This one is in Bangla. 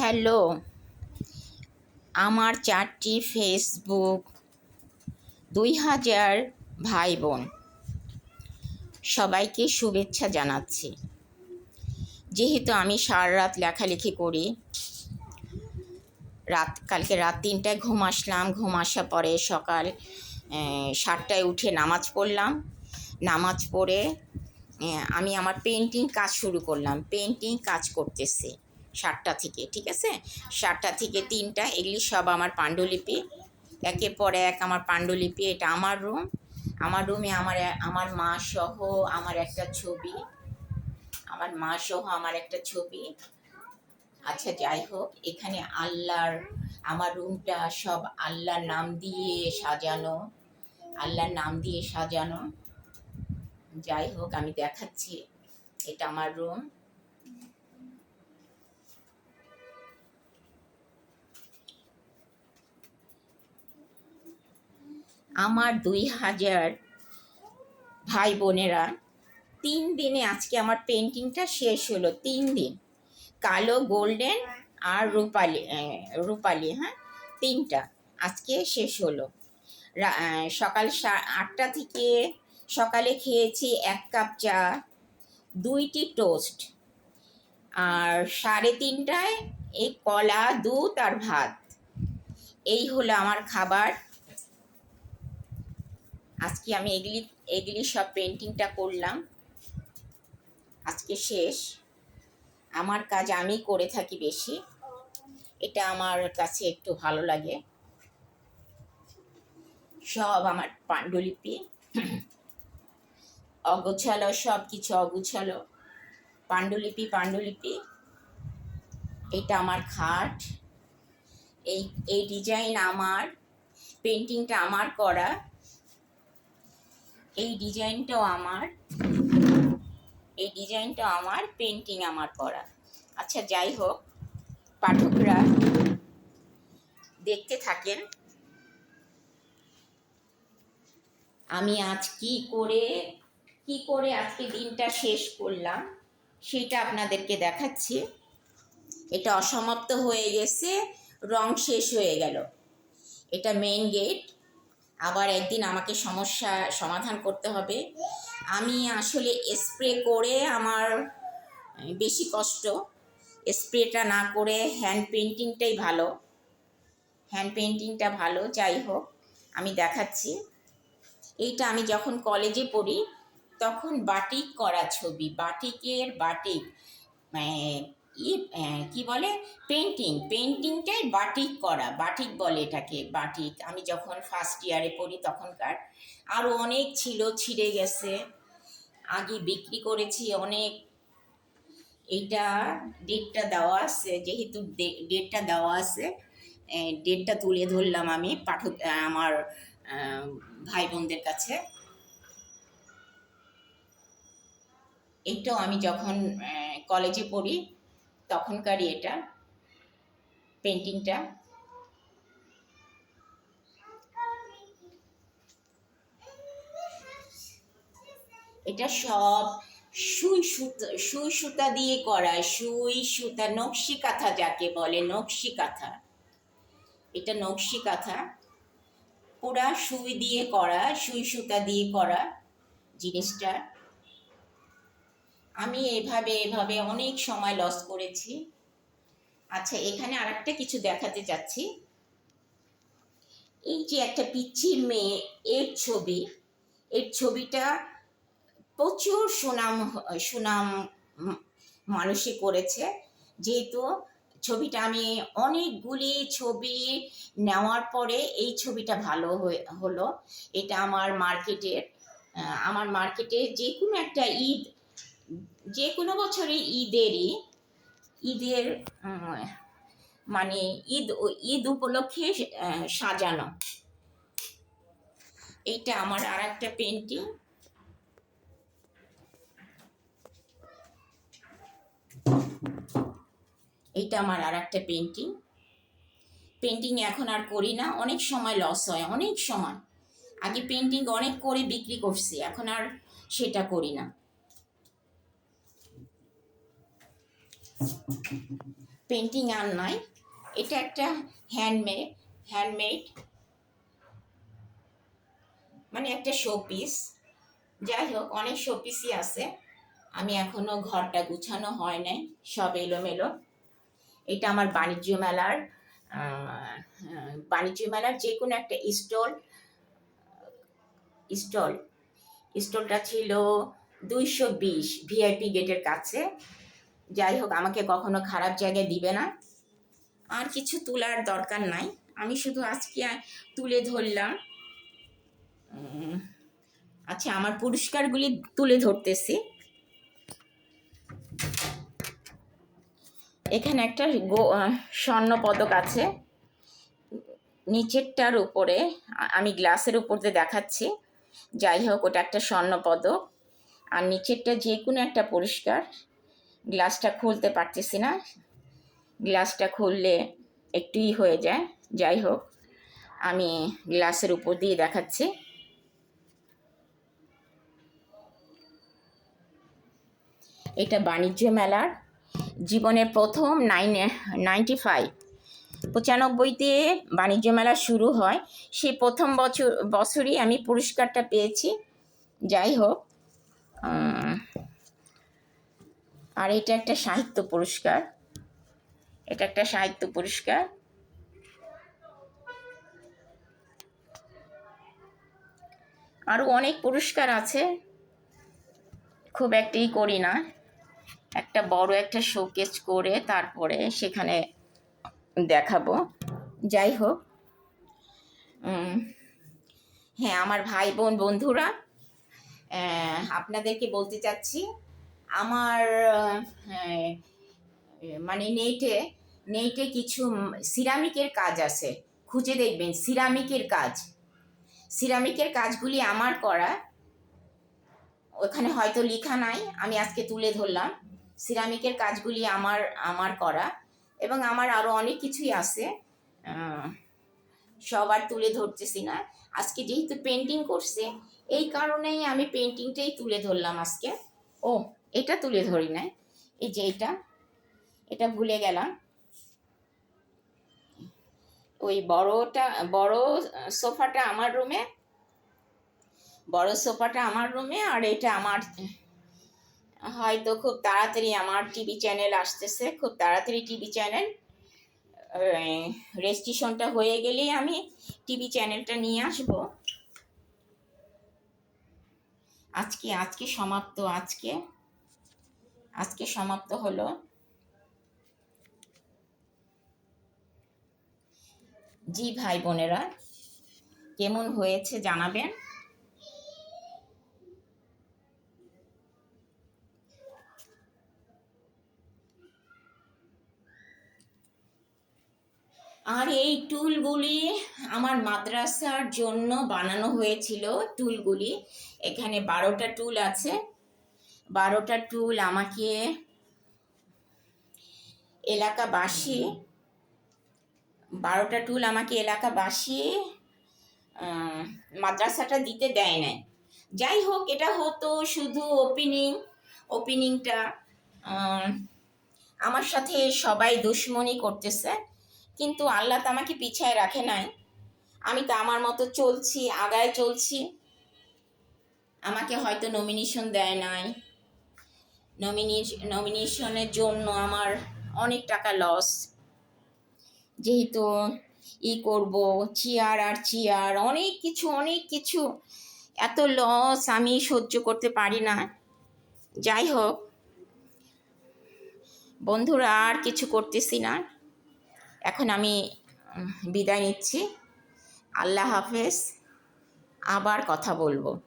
হ্যালো, আমার চারটি ফেসবুক দুই হাজার ভাই বোন সবাইকে শুভেচ্ছা জানাচ্ছি। যেহেতু আমি সারা রাত লেখালেখি করি, রাত, কালকে রাত তিনটায় ঘুম আসলাম, ঘুম আসার পরে সকাল সাতটায় উঠে নামাজ পড়লাম। নামাজ পড়ে আমি আমার পেন্টিং কাজ শুরু করলাম পেন্টিং কাজ করতেছি। সাতটা থেকে, ঠিক আছে? সাতটা থেকে তিনটা, এগুলি সব আমার পাণ্ডুলিপি। একের পর এক আমার পাণ্ডুলিপি, এটা আমার রুম। আমার রুমে আমার আমার মা সহ আমার একটা ছবি। আমার মা সহ আমার একটা ছবি। আচ্ছা যাই হোক, এখানে আল্লাহর, আমার রুমটা সব আল্লাহর নাম দিয়ে সাজানো। আল্লাহর নাম দিয়ে সাজানো। যাই হোক, আমি দেখাচ্ছি। এটা আমার রুম। আমার দুই হাজার ভাই বোনেরা তিন দিনে আজকে আমার পেন্টিংটা শেষ হলো, তিন দিন। কালো গোল্ডেন আর রূপালি রূপালি হ্যাঁ? তিনটা আজকে শেষ হলো। সকাল আটটা থেকে সকালে খেয়েছি এক কাপ চা, দুইটি টোস্ট আর সাড়ে তিনটায় এই কলা, দুধ আর ভাত। এই হলো আমার খাবার। আজকে আমি এগুলি এগুলি সব পেন্টিংটা করলাম। আজকে শেষ। আমার কাজ আমি করে থাকি বেশি। এটা আমার কাছে একটু ভালো লাগে। সব আমার পাণ্ডুলিপি। অগোছালো, সব কিছু অগোছালো। পাণ্ডুলিপি পাণ্ডুলিপি। এটা আমার খাট। এই এই ডিজাইন আমার পেন্টিংটা আমার করা। এই ডিজাইনটাও আমার, এই ডিজাইনটা আমার পেন্টিং আমার করা। আচ্ছা যাই হোক, পাঠকরা দেখতে থাকেন। আমি আজ কি করে কি করে আজকে দিনটা শেষ করলাম, সেটা আপনাদেরকে দেখাচ্ছি। এটা অসমাপ্ত হয়ে গেছে, রং শেষ হয়ে গেল। এটা মেইন গেট আবার একদিন আমাকে সমস্যা সমাধান করতে হবে। আমি আসলে স্প্রে করে আমার বেশি কষ্ট। স্প্রেটা না করে হ্যান্ড পেন্টিংটাই ভালো। হ্যান্ড পেন্টিংটা ভালো, যাই হোক, আমি দেখাচ্ছি। এইটা আমি যখন কলেজে পড়ি, তখন বাটিক করা ছবি বাটিকের বাটিক ই কি বলে? পেন্টিং পেন্টিংটাই বাটিক করা বাটিক বলে এটাকে বাটিক আমি যখন ফার্স্ট ইয়ারে পড়ি তখনকার আরও অনেক ছিল, ছিঁড়ে গেছে। আগে বিক্রি করেছি অনেক। এইটা ডেটটা দেওয়া আছে, যেহেতু ডেটটা দেওয়া আছে ডেটটা তুলে ধরলাম আমি পাঠক আমার ভাই বোনদের কাছে। এইটাও আমি যখন কলেজে পড়ি তখনকারই এটা পেন্টিংটা এটা সব সুই সুতা সুই সুতা দিয়ে করা, সুই সুতা, নকশি কাঁথা যাকে বলে, নকশি কাঁথা। এটা নকশি কাঁথা। পুরা সুই দিয়ে করা, সুই সুতা দিয়ে করা জিনিসটা। আমি এভাবে এভাবে অনেক সময় লস করেছি। আচ্ছা এখানে আর একটা কিছু দেখাতে যাচ্ছি। এই যে একটা পিচ্ছির মেয়ে, এর ছবি, এর ছবিটা প্রচুর সুনাম সুনাম মানুষই করেছে। যেহেতু ছবিটা আমি অনেকগুলি ছবি নেওয়ার পরে এই ছবিটা ভালো হলো। এটা আমার মার্কেটের আমার মার্কেটে যে কোনো একটা ঈদ যে কোনো বছরই ঈদেরই, ঈদের মানে ঈদ ঈদ উপলক্ষে সাজানো। এইটা আমার আর একটা পেন্টিং এইটা আমার আর একটা পেন্টিং পেন্টিং এখন আর করি না, অনেক সময় লস হয়, অনেক সময়। আগে পেন্টিং অনেক করে বিক্রি করছি, এখন আর সেটা করি না। পেন্টিং আর নাই এটা একটা হ্যান্ডমেড হ্যান্ডমেড মানে একটা শোপিস যাই হোক, অনেক শোপিসই আছে। আমি এখনও ঘরটা গুছানো হয় নাই, সব এলোমেলো। এটা আমার বাণিজ্য মেলার বাণিজ্য মেলার যে কোনো একটা স্টল স্টল। স্টলটা ছিল দুইশো বিশ ভিআইপি গেটের কাছে। যাই হোক, আমাকে কখনো খারাপ জায়গায় দিবে না। আর কিছু তোলার দরকার নাই। আমি শুধু আজকে তুলে ধরলাম। আচ্ছা আমার পুরস্কারগুলি তুলে ধরতেছি। এখানে একটা স্বর্ণ পদক আছে। নিচেরটার উপরে আমি গ্লাসের উপর দেখাচ্ছি। যাই হোক, ওটা একটা স্বর্ণ পদক। আর নিচেরটা যে কোনো একটা পরিষ্কার গ্লাসটা খুলতে পারতেছি না। গ্লাসটা খুললে একটুই হয়ে যায়। যাই হোক, আমি গ্লাসের উপর দিয়ে দেখাচ্ছি। এটা বাণিজ্য মেলার জীবনের প্রথম নাইনে, নাইনটি ফাইভ। পঁচানব্বইতে বাণিজ্য মেলা শুরু হয়। সেই প্রথম বছর, বছরই আমি পুরস্কারটা পেয়েছি। যাই হোক আর এটা একটা সাহিত্য পুরস্কার। এটা একটা সাহিত্য পুরস্কার। আরও অনেক পুরস্কার আছে। খুব একটাই করি না। একটা বড় একটা শোকেজ করে তারপরে সেখানে দেখাবো। যাই হোক হ্যাঁ আমার ভাই বোন বন্ধুরা আপনাদেরকে বলতে চাচ্ছি আমার মানে নেটে নেটে কিছু সিরামিকের কাজ আছে। খুঁজে দেখবেন, সিরামিকের কাজ। সিরামিকের কাজগুলি আমার করা। ওখানে হয়তো লেখা নাই, আমি আজকে তুলে ধরলাম। সিরামিকের কাজগুলি আমার আমার করা। এবং আমার আরও অনেক কিছুই আছে। সবার তুলে ধরতেছি না। আজকে যেহেতু পেন্টিং করছে, এই কারণেই আমি পেন্টিংটাই তুলে ধরলাম আজকে। ও এটা তুলে ধরি নাই। এই যে এটা এটা ভুলে গেলাম। ওই বড়টা, বড় সোফাটা আমার রুমে, বড় সোফাটা আমার রুমে আর এটা আমার, হয়তো খুব তাড়াতাড়ি আমার টিভি চ্যানেল আসতেছে, খুব তাড়াতাড়ি টিভি চ্যানেল রেজিস্ট্রেশনটা হয়ে গেলেই আমি টিভি চ্যানেলটা নিয়ে আসব। আজকে আজকে সমাপ্ত, আজকে আজকে সমাপ্ত হলো। জি ভাই বোনেরা, কেমন হয়েছে জানাবেন? আর এই টুলগুলি আমার মাদ্রাসার জন্য বানানো হয়েছিল, টুলগুলি। এখানে বারোটা টুল আছে। বারোটা টুল আমাকে এলাকাবাসী, বারোটা টুল আমাকে এলাকাবাসী মাদ্রাসাটা দিতে দেয় নাই। যাই হোক, এটা হতো শুধু ওপেনিং ওপেনিংটা আমার সাথে সবাই দুশ্মনী করতেছে, কিন্তু আল্লাহ তো আমাকে পিছায় রাখে নাই। আমি তো আমার মতো চলছি, আগায় চলছি। আমাকে হয়তো নমিনেশন দেয় নাই। নমিনি নমিনেশনের জন্য আমার অনেক টাকা লস যেহেতু ই করব চেয়ার আর চেয়ার অনেক কিছু অনেক কিছু। এত লস আমি সহ্য করতে পারি না। যাই হোক, বন্ধুরা আর কিছু করতেছি না। এখন আমি বিদায় নিচ্ছি। আল্লাহ হাফেজ। আবার কথা বলব।